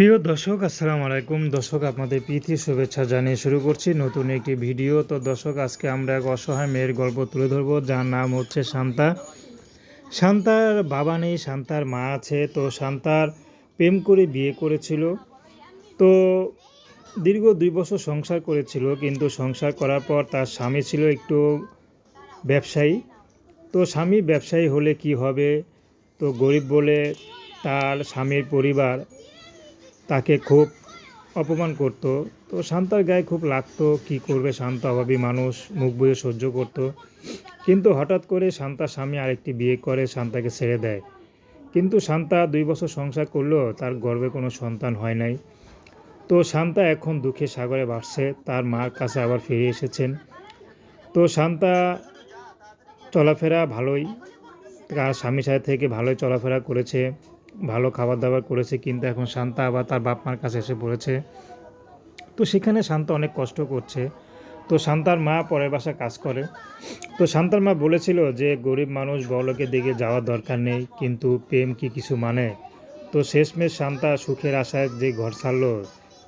প্রিয় দর্শক, আসসালামু আলাইকুম। দর্শক, আপনাদের প্রীতি, শুভেচ্ছা জানিয়ে শুরু করছি নতুন একটি ভিডিও। তো দর্শক, আজকে আমরা এক অসহায় মেয়ের গল্প তুলে ধরবো, যার নাম হচ্ছে শান্তা। শান্তার বাবা নেই, শান্তার মা আছে। তো শান্তার প্রেম করে বিয়ে করেছিল। তো দীর্ঘ দুই বছর সংসার করেছিল, কিন্তু সংসার করার পর তার স্বামী ছিল একটু ব্যবসায়ী। তো স্বামী ব্যবসায়ী হলে কি হবে? তো গরিব বলে তার স্বামীর পরিবার তাকে খুব অপমান করত। তো শান্তার গায়ে খুব লাগতো কি করবে শান্ত অভাবী মানুষ, মুখ বুঝে সহ্য করত। কিন্তু হঠাৎ করে শান্তার স্বামী আরেকটি বিয়ে করে, শান্তাকে ছেড়ে দেয়। কিন্তু শান্তা দুই বছর সংসার করলেও তার গর্বে কোনো সন্তান হয় নাই। তো শান্তা এখন দুঃখে সাগরে ভাসছে, তার মার কাছে আবার ফিরে এসেছেন। তো শান্তা চলাফেরা ভালোই, তার স্বামীর সাথে থেকে ভালোই চলাফেরা করেছে। ভালো খাবার দাবার করেছে, কিন্তু এখন শান্তা আবার তার বাপ মার কাছে এসে পড়েছে তো সেখানে শান্তা অনেক কষ্ট করছে। তো শান্তার মা পরের বাসা কাজ করে। তো শান্তার মা বলেছিল যে, গরিব মানুষ বড়লোকের দিকে যাওয়ার দরকার নেই, কিন্তু প্রেম কি কিছু মানে? তো শেষমেশ শান্তা সুখের আশায় যে ঘর ছাড়লো,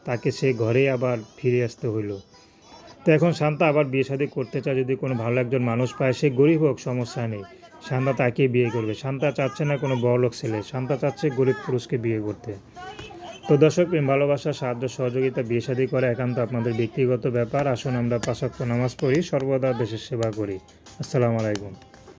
তাকে সে ঘরে আবার ফিরে আসতে হইল। তো এখন শান্তা আবার বিয়ে শাদী করতে চায়, যদি কোনো ভালো একজন মানুষ পায়, সে গরিব হোক, সমস্যা নেই। শান্তা তাকে বিয়ে করবে। শান্তা চাচ্ছে না কোনো বড়লোক ছেলে। শান্তা চাচ্ছে গরিব পুরুষকে বিয়ে করতে। তো দর্শক, প্রেম, ভালোবাসা, সাহায্য, সহযোগিতা, বিয়ে শাদী করা একান্ত আপনাদের ব্যক্তিগত ব্যাপার। আসুন আমরা পাশাক্ত নামাজ পড়ি, সর্বদা দেশের সেবা করি। আসসালামু আলাইকুম।